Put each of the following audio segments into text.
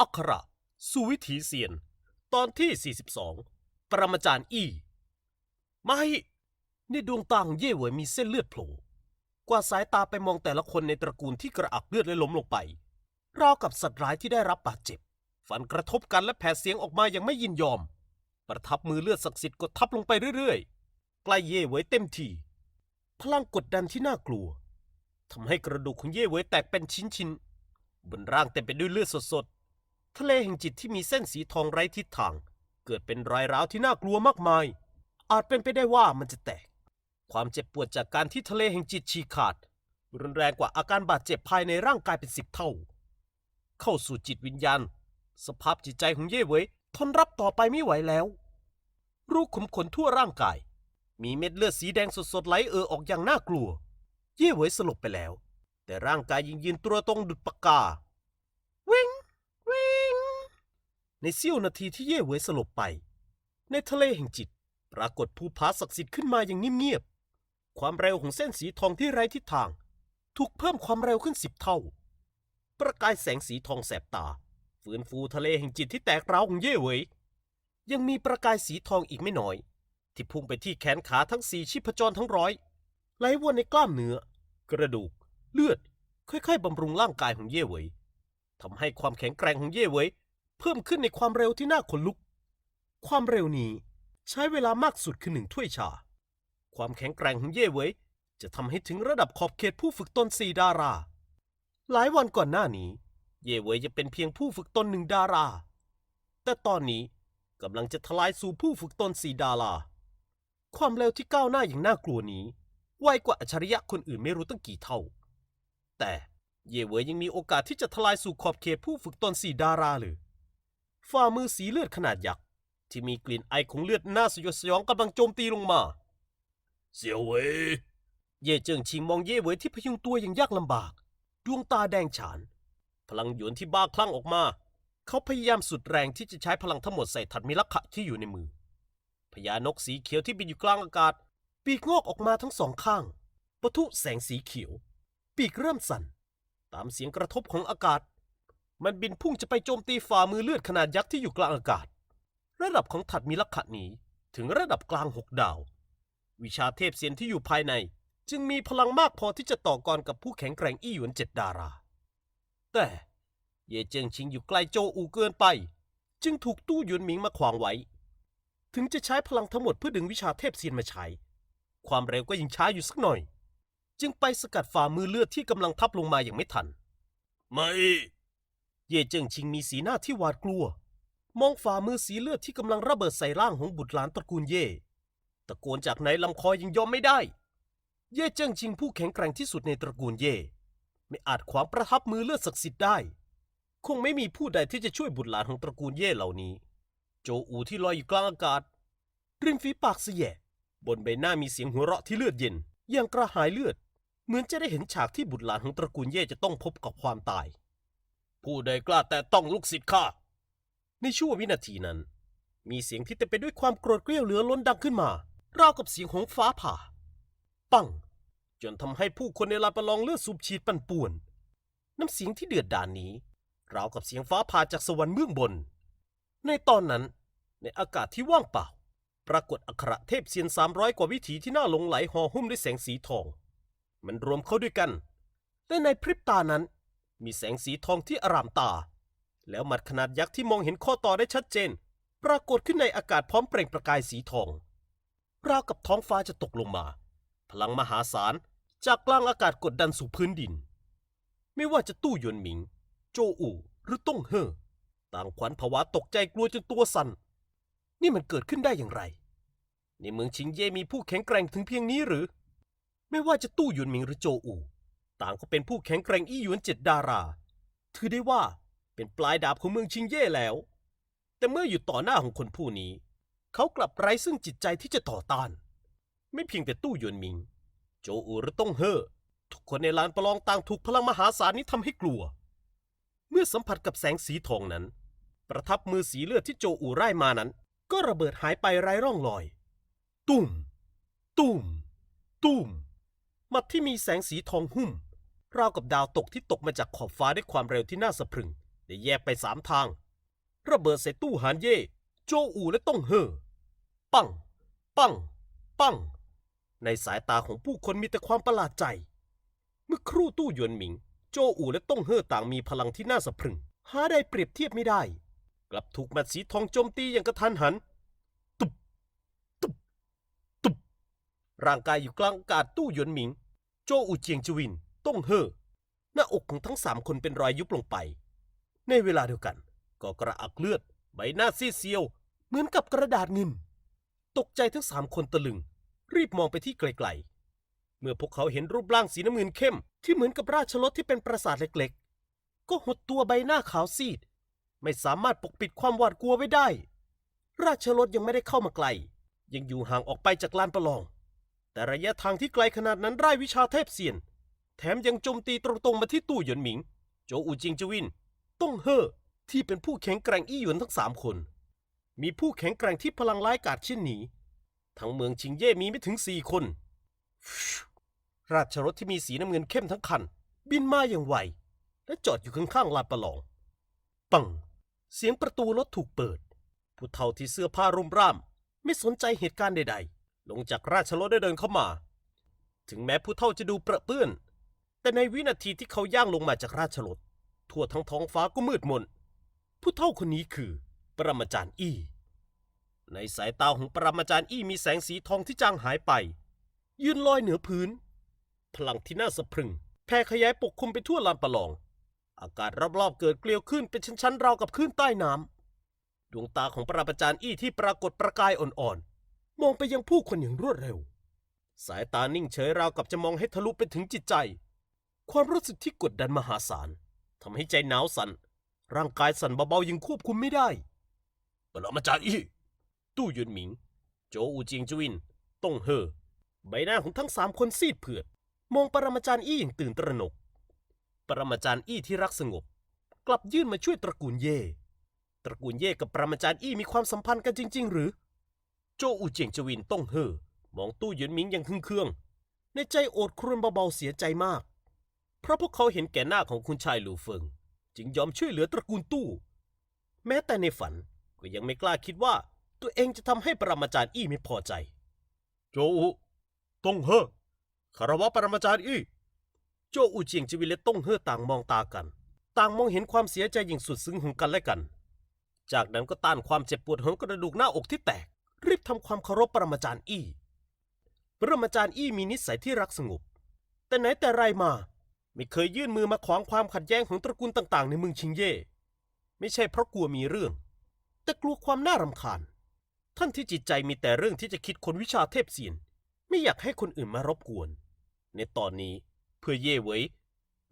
อักขระสุวิถีเซียน ตอนที่ 42 ปรมาจารย์อี้ ไม่ในดวงตาของเย่เหวยมีเส้นเลือดโผล่ กว่าสายตาไปมองแต่ละคนในตระกูลที่กระอักเลือดและล้มลงไป ราวกับสัตว์ร้ายที่ได้รับบาดเจ็บ ฟันกระทบกันและแผ่เสียงออกมาอย่างไม่ยินยอม ประทับมือเลือดศักดิ์สิทธิ์กดทับลงไปเรื่อยๆ ใกล้เย่เหวยเต็มทีพลังกดดันที่น่ากลัวทำให้กระดูกของเย่เหวยแตกเป็นชิ้นๆบนร่างเต็มไปด้วยเลือดสดๆ ทะเลแห่งจิตที่มีเส้นสีทองไร้ทิศทาง เกิดเป็นรอยร้าวที่น่ากลัวมากมาย อาจเป็นไปได้ว่ามันจะแตก ความเจ็บปวดจากการที่ทะเลแห่งจิตฉีกขาด รุนแรงกว่าอาการบาดเจ็บภายในร่างกายเป็นสิบเท่า เข้าสู่จิตวิญญาณ สภาพจิตใจของเย่เหวยทนรับต่อไปไม่ไหวแล้ว รูขุมขนทั่วร่างกาย มีเม็ดเลือดสีแดงสดๆไหลเอ่อออกอย่างน่ากลัว เย่เหวยสลบไปแล้ว แต่ร่างกายยังยืนตัวตรงดุดปากกา วิ่ง วิ่ง ในเสี้ยวนาทีที่เย่เวยสลบไป ในทะเลแห่งจิต ปรากฏภูผาศักดิ์สิทธิ์ขึ้นมาอย่างเงียบๆความเร็วของเส้นสีทองที่ไร้ทิศทาง ถูกเพิ่มความเร็วขึ้นสิบเท่า ประกายแสงสีทองแสบตา ฝืนฟูทะเลแห่งจิตที่แตกร้าวของเย่เวยยังมีประกายสีทองอีกไม่น้อย ที่พุ่งไปที่แขนขาทั้งสี่ชีพจรทั้งร้อยไหลวนในกล้ามเนื้อ กระดูก เลือด ค่อยๆบำรุงร่างกายของเย่เวยทำให้ความแข็งแกร่งของเย่เวย เพิ่มขึ้นในความเร็วที่น่าขนลุก ความเร็วนี้ใช้เวลามากสุดคือหนึ่งถ้วยชา ความแข็งแกร่งของเย่เหวยจะทำให้ถึงระดับขอบเขตผู้ฝึกตนสี่ดารา หลายวันก่อนหน้านี้ เย่เหวยจะเป็นเพียงผู้ฝึกตนหนึ่งดารา แต่ตอนนี้กำลังจะทลายสู่ผู้ฝึกตนสี่ดารา ความเร็วที่ก้าวหน้าอย่างน่ากลัวนี้ ไวกว่าอัจฉริยะคนอื่นไม่รู้ตั้งกี่เท่า แต่เย่เหวยยังมีโอกาสที่จะทลายสู่ขอบเขตผู้ฝึกตนสี่ดาราหรือ ฝ่ามือสีเลือดขนาดยักษ์ที่มีกลิ่นไอของเลือดน่าสยดสยองกำลังโจมตีลงมา เสี่ยวเหวยเย่เจิงชิงมองเย่เหวยที่พยุงตัวอย่างยากลำบาก ดวงตาแดงฉาน พลังหยวนที่บ้าคลั่งออกมา เขาพยายามสุดแรงที่จะใช้พลังทั้งหมดใส่ถัดมิลักขะที่อยู่ในมือพญานกสีเขียวที่บินอยู่กลางอากาศ ปีกงอกออกมาทั้งสองข้างปะทุแสงสีเขียว ปีกเริ่มสั่น ตามเสียงกระทบของอากาศ มันบินพุ่งจะไปโจมตีฝ่ามือเลือดขนาดยักษ์ที่อยู่กลางอากาศ ระดับของถัดมิลักขะนี้ถึงระดับกลางหกดาว วิชาเทพเซียนที่อยู่ภายใน จึงมีพลังมากพอที่จะต่อกรกับผู้แข็งแกร่งอี้หยวนเจ็ดดารา แต่เย่เจิงชิงอยู่ใกล้โจอูเกินไป จึงถูกตู้หยวนหมิงมาขวางไว้ ถึงจะใช้พลังทั้งหมดเพื่อดึงวิชาเทพเซียนมาใช้ ความเร็วก็ยังช้าอยู่สักหน่อย จึงไปสกัดฝ่ามือเลือดที่กำลังทับลงมาอย่างไม่ทัน ไม่ เย่เจิงชิงมีสีหน้าที่หวาดกลัว มองฝ่ามือสีเลือดที่กำลังระเบิดใส่ร่างของบุตรหลานตระกูลเย่ตะโกนจากไหนลำคอยังยอมไม่ได้ เย่เจิ้งชิงผู้แข็งแกร่งที่สุดในตระกูลเย่ไม่อาจขวางประทับมือเลือดศักดิ์สิทธิ์ได้ คงไม่มีผู้ใดที่จะช่วยบุตรหลานของตระกูลเย่เหล่านี้ โจอูที่ลอยอยู่กลางอากาศ ริมฝีปากเสียบนใบหน้ามีเสียงหัวเราะที่เลือดเย็นอย่างกระหายเลือด เหมือนจะได้เห็นฉากที่บุตรหลานของตระกูลเย่จะต้องพบกับความตาย ผู้ใดกล้าแต่ต้องลูกศิษย์ข้า ในช่วงวินาทีนั้น มีเสียงที่เต็มไปด้วยความโกรธเกรี้ยวเหลือล้นดังขึ้นมา ราวกับเสียงของฟ้าผ่า ปัง จนทำให้ผู้คนในลานประลองเลือดสูบฉีดปั่นป่วน น้ำเสียงที่เดือดดาลนนี้ ราวกับเสียงฟ้าผ่าจากสวรรค์เบื้องบน ในตอนนั้น ในอากาศที่ว่างเปล่า ปรากฏอัครเทพเซียนสามร้อยกว่าวิถีที่น่าหลงไหลห่อหุ้มด้วยแสงสีทอง มันรวมเข้าด้วยกัน และในพริบตานั้น มีแสงสีทองที่อารามตา แล้วหมัดขนาดยักษ์ที่มองเห็นข้อต่อได้ชัดเจน ปรากฏขึ้นในอากาศพร้อมเปล่งประกายสีทอง ราวกับท้องฟ้าจะตกลงมา พลังมหาศาลจากกลางอากาศกดดันสู่พื้นดิน ไม่ว่าจะตู้หยวนหมิง โจอู่หรือต้งเฮ่อต่างขวัญผวาตกใจกลัวจนตัวสั่น นี่มันเกิดขึ้นได้อย่างไร ในเมืองชิงเย่มีผู้แข็งแกร่งถึงเพียงนี้หรือ ไม่ว่าจะตู้หยวนหมิงหรือโจอู่ ต่างก็เป็นผู้แข็งแกร่งอี้หยวนเจ็ดดารา ถือได้ว่าเป็นปลายดาบของเมืองชิงเย่แล้ว แต่เมื่ออยู่ต่อหน้าของคนผู้นี้ เขากลับไร้ซึ่งจิตใจที่จะต่อต้าน ไม่เพียงแต่ตู้หยวนหมิง โจอูหรือต้งเฮ่อทุกคนในลานประลองต่างถูกพลังมหาศาลนี้ทำให้กลัว เมื่อสัมผัสกับแสงสีทองนั้น ประทับมือสีเลือดที่โจอูไล่มานั้น ก็ระเบิดหายไปไร้ร่องรอย ตุ้ม ตุ้ม ตุ้มหมัดที่มีแสงสีทองหุ้ม ราวกับดาวตกที่ตกมาจากขอบฟ้าด้วยความเร็วที่น่าสะพรึง ได้แยกไปสามทาง ระเบิดใส่ตู้หานเย่ โจอูและต้องเฮอ ปัง ปัง ปัง ในสายตาของผู้คนมีแต่ความประหลาดใจ เมื่อครู่ตู้หยวนหมิง โจอูและต้องเฮอต่างมีพลังที่น่าสะพรึง หาได้เปรียบเทียบไม่ได้ กลับถูกแมดสีทองโจมตีอย่างกระทันหันตุบตุบตุบร่างกายอยู่กลางอากาศตู้หยวนหมิง โจอูเจียงจวิน ต้องเฮอหน้าอกของทั้งสามคนเป็นรอยยุบลงไป ในเวลาเดียวกันก็กระอักเลือด ใบหน้าซีเซียว เหมือนกับกระดาษเงิน ตกใจทั้งสามคนตะลึง รีบมองไปที่ไกลๆ เมื่อพวกเขาเห็นรูปร่างสีน้ำเงินเข้ม ที่เหมือนกับราชรถที่เป็นปราสาทเล็กๆ ก็หดตัวใบหน้าขาวซีด ไม่สามารถปกปิดความหวาดกลัวไว้ได้ ราชรถยังไม่ได้เข้ามาไกล ยังอยู่ห่างออกไปจากลานประลอง แต่ระยะทางที่ไกลขนาดนั้นไร้วิชาเทพเซียน แถมยังโจมตีตรงๆมาที่ตู้หยวนหมิง โจอูจิงจวิน ต้องเฮ่อที่เป็นผู้แข็งแกร่งอี้หยวนทั้งสามคน มีผู้แข็งแกร่งที่พลังร้ายกาจเช่นนี้ ทั้งเมืองชิงเย่มีไม่ถึงสี่คน ราชรถที่มีสีน้ำเงินเข้มทั้งคัน บินมาอย่างไว และจอดอยู่ข้างๆลานประลอง ปัง เสียงประตูรถถูกเปิด ผู้เฒ่าที่เสื้อผ้ารุมร่าม ไม่สนใจเหตุการณ์ใดๆ ลงจากราชรถได้เดินเข้ามา ถึงแม้ผู้เฒ่าจะดูเประเปื้อน แต่ในวินาทีที่เขาย่างลงมาจากราชรถทั่วทั้งท้องฟ้าก็มืดมน ผู้เฒ่าคนนี้คือ ปรมาจารย์อี้ ในสายตาของปรมาจารย์อี้มีแสงสีทองที่จางหายไป ยืนลอยเหนือพื้น พลังที่น่าสะพรึง แผ่ขยายปกคลุมไปทั่วลานประลอง อากาศรอบๆเกิดเกลียวขึ้นเป็นชั้นๆราวกับคลื่นใต้น้ำดวงตาของปรมาจารย์อี้ที่ปรากฏประกายอ่อนๆมองไปยังผู้คนอย่างรวดเร็ว สายตานิ่งเฉยราวกับจะมองให้ทะลุไปถึงจิตใจ ความรู้สึกที่กดดันมหาศาลทำให้ใจหนาวสั่นร่างกายสั่นเบาๆยังควบคุมไม่ได้ปรมาจารย์อี้ตู้หยุนหมิง โจอูจิงจวินต้งเฮอใบหน้าของทั้งสามคนซีดเผือด มองปรมาจารย์อี้อย่างตื่นตระหนก ปรมาจารย์อี้ที่รักสงบ กลับยื่นมาช่วยตระกูลเย่ ตระกูลเย่กับปรมาจารย์อี้มีความสัมพันธ์กันจริง ๆ หรือ โจอูเจียงจวินต้งเฮอมองตู้หยุนหมิงอย่างคึงเคือง ในใจโอดครวญเบาๆเสียใจมาก เพราะพวกเขาเห็นแก่หน้าของคุณชายหลูเฟิง จึงยอมช่วยเหลือตระกูลตู้ แม้แต่ในฝันก็ยังไม่กล้าคิดว่า ตัวเองจะทำให้ปรมาจารย์อี้ไม่พอใจ โจอูต้งเฮอคารวะปรมาจารย์อี้ โจอูเจียงจวินและต้งเฮอต่างมองตากัน ต่างมองเห็นความเสียใจอย่างสุดซึ้งของกันและกัน จากนั้นก็ต้านความเจ็บปวดของกระดูกหน้าอกที่แตก รีบทำความเคารพปรมาจารย์อี้ ปรมาจารย์อี้มีนิสัยที่รักสงบ แต่ไหนแต่ไรมา ไม่เคยยื่นมือมาขวางความขัดแย้งของตระกูลต่างๆ ในเมืองชิงเย่ ไม่ใช่เพราะกลัวมีเรื่อง แต่กลัวความน่ารำคาญ ท่านที่จิตใจมีแต่เรื่องที่จะคิดคนวิชาเทพเสียน ไม่อยากให้คนอื่นมารบกวน ในตอนนี้เพื่อเย่เหวย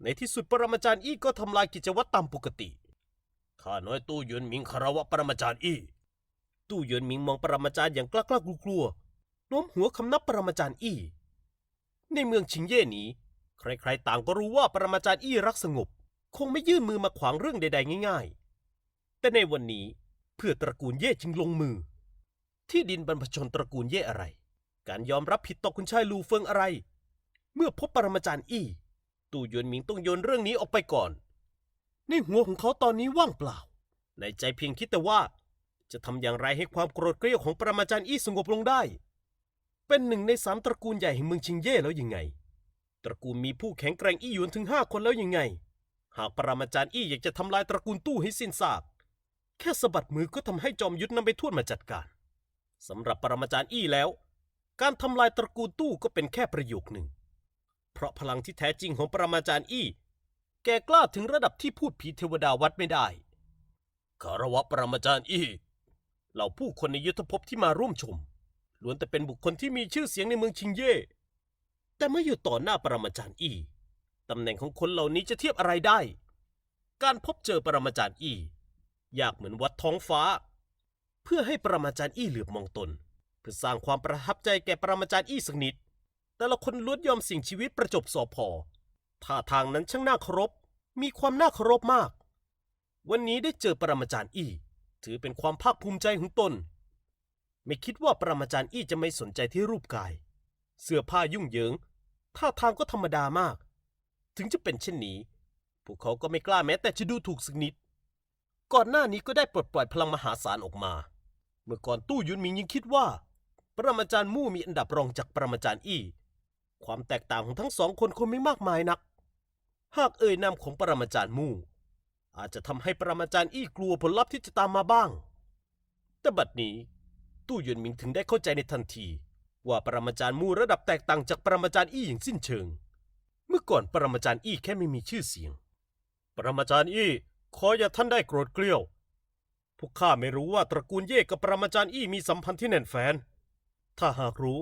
ในที่สุดปรมาจารย์อี้ก็ทำลายกิจวัตรตามปกติ ข้าน้อยตู้ยวนหมิงคารวะปรมาจารย์อี้ตู้ยวนหมิงมองปรมาจารย์อย่างกล้ากล้ากลัวๆโน้มหัวคำนับปรมาจารย์อี้ ในเมืองชิงเย่นี้ ใครๆต่างก็รู้ว่าปรมาจารย์อี้รักสงบ คงไม่ยื่นมือมาขวางเรื่องใด ๆ ง่าย ๆ แต่ในวันนี้เพื่อตระกูลเย่จึงลงมือ ที่ดินบรรพชนตระกูลเย่อะไร การยอมรับผิดต่อคุณชายลูเฟิงอะไร เมื่อพบปรมาจารย์อี้ตู่หยวนหมิงต้องโยนเรื่องนี้ออกไปก่อน ในหัวของเขาตอนนี้ว่างเปล่า ในใจเพียงคิดแต่ว่า จะทำอย่างไรให้ความโกรธเกรี้ยวของปรมาจารย์อี้สงบลงได้ เป็นหนึ่งในสามตระกูลใหญ่แห่งเมืองชิงเย่แล้วยังไง ตระกูลมีผู้แข็งแกร่งอี้หยวนถึงห้าคนแล้วยังไง หากปรมาจารย์อี้อยากจะทำลายตระกูลตู้ให้สิ้นซาก แค่สะบัดมือก็ทำให้จอมยุทธนำไปทุ่นมาจัดการสำหรับปรมาจารย์อี้แล้ว การทำลายตระกูลตู้ก็เป็นแค่ประโยคหนึ่ง เพราะพลังที่แท้จริงของปรมาจารย์อี้ แกกล้าถึงระดับที่พูดผีเทวดาวัดไม่ได้คารวะปรมาจารย์อี้เหล่าผู้คนในยุทธภพที่มาร่วมชมล้วนแต่เป็นบุคคลที่มีชื่อเสียงในเมืองชิงเย่ แต่เมื่ออยู่ต่อหน้าปรมาจารย์อี้ตำแหน่งของคนเหล่านี้จะเทียบอะไรได้ การพบเจอปรมาจารย์อี้ยากเหมือนวัดท้องฟ้า เพื่อให้ปรมาจารย์อี้เหลือบมองตน เพื่อสร้างความประทับใจแก่ปรมาจารย์อี้สักนิด แต่ละคนล้วนยอมสิ่งชีวิตประจบสอพอท่าทางนั้นช่างน่าเคารพมีความน่าเคารพมาก วันนี้ได้เจอปรมาจารย์อี้ ถือเป็นความภาคภูมิใจของตน ไม่คิดว่าปรมาจารย์อี้จะไม่สนใจที่รูปกาย เสื้อผ้ายุ่งเหยิง ท่าทางก็ธรรมดามาก ถึงจะเป็นเช่นนี้ พวกเขาก็ไม่กล้าแม้แต่จะดูถูกสักนิด ก่อนหน้านี้ก็ได้ปลดปล่อยพลังมหาศาลออกมา เมื่อก่อนตู้ยุนหมิงยังคิดว่า ปรมาจารย์มู่มีอันดับรองจากปรมาจารย์อี้ ความแตกต่างของทั้งสองคนคงไม่มากมายนัก หากเอ่ยนามของปรมาจารย์มู่ อาจจะทำให้ปรมาจารย์อี้กลัวผลลัพธ์ที่จะตามมาบ้าง แต่บัดนี้ตู้ยวนหมิงถึงได้เข้าใจในทันที ว่าปรมาจารย์มูระดับแตกต่างจากปรมาจารย์อี้อย่างสิ้นเชิง เมื่อก่อนปรมาจารย์อี้แค่ไม่มีชื่อเสียง ปรมาจารย์อี้ขออย่าท่านได้โกรธเกลียว พวกข้าไม่รู้ว่าตระกูลเย่กับปรมาจารย์อี้มีสัมพันธ์ที่แน่นแฟน ถ้าหากรู้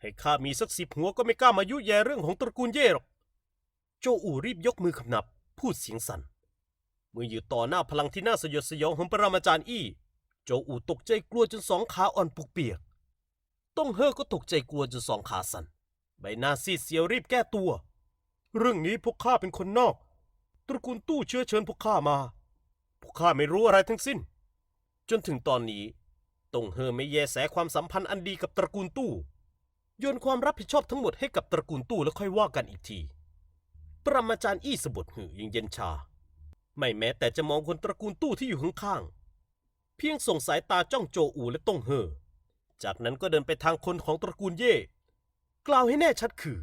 ให้ข้ามีสักสิบหัวก็ไม่กล้ามายุแยเรื่องของตระกูลเย่หรอก โจอู่รีบยกมือขนับ พูดเสียงสั่น เมื่ออยู่ต่อหน้าพลังที่น่าสยดสยองของปรมาจารย์อี้ โจอู่ตกใจกลัวจนสองขาอ่อนปุกเปียก ต้องเฮอก็ตกใจกลัวจนสองขาสั่นใบหน้าซีดเสียวรีบแก้ตัว เรื่องนี้พวกข้าเป็นคนนอก ตระกูลตู้เชื้อเชิญพวกข้ามา พวกข้าไม่รู้อะไรทั้งสิ้น จนถึงตอนนี้ตงเฮอไม่แยแสความสัมพันธ์อันดีกับตระกูลตู้โยนความรับผิดชอบทั้งหมดให้กับตระกูลตู้แล้วค่อยว่ากันอีกที ปรมาจารย์อี้สบดหือยังเย็นชา ไม่แม้แต่จะมองคนตระกูลตู้ที่อยู่ข้างๆเพียงส่งสายตาจ้องโจอูและต้งเฮอ จากนั้นก็เดินไปทางคนของตระกูลเย่ กล่าวให้แน่ชัดคือ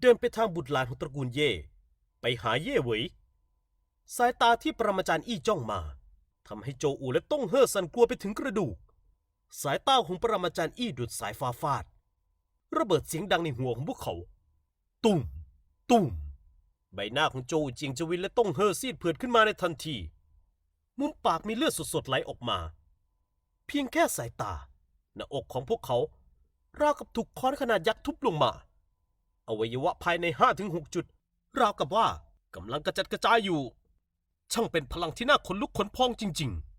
เดินไปทางบุตรหลานของตระกูลเย่ ไปหาเย่เหวยสายตาที่ปรมาจารย์อี้จ้องมาทำให้โจอูและต้งเฮอสันกลัวไปถึงกระดูก สายตาของปรมาจารย์อี้ดุดสายฟ้าฟาด ระเบิดเสียงดังในหัวของพวกเขา ตุ้มตุ้มใบหน้าของโจอูจียงจวินและต้งเฮอซีดเผือดขึ้นมาในทันที มุมปากมีเลือดสดๆไหลออกมา เพียงแค่สายตา หน้าอกของพวกเขา ราวกับถูกค้อนขนาดยักษ์ทุบลงมา อวัยวะภายในห้าถึงหกจุด ราวกับว่ากำลังกระจัดกระจายอยู่ ช่างเป็นพลังที่น่าขนลุกขนพองจริง ๆ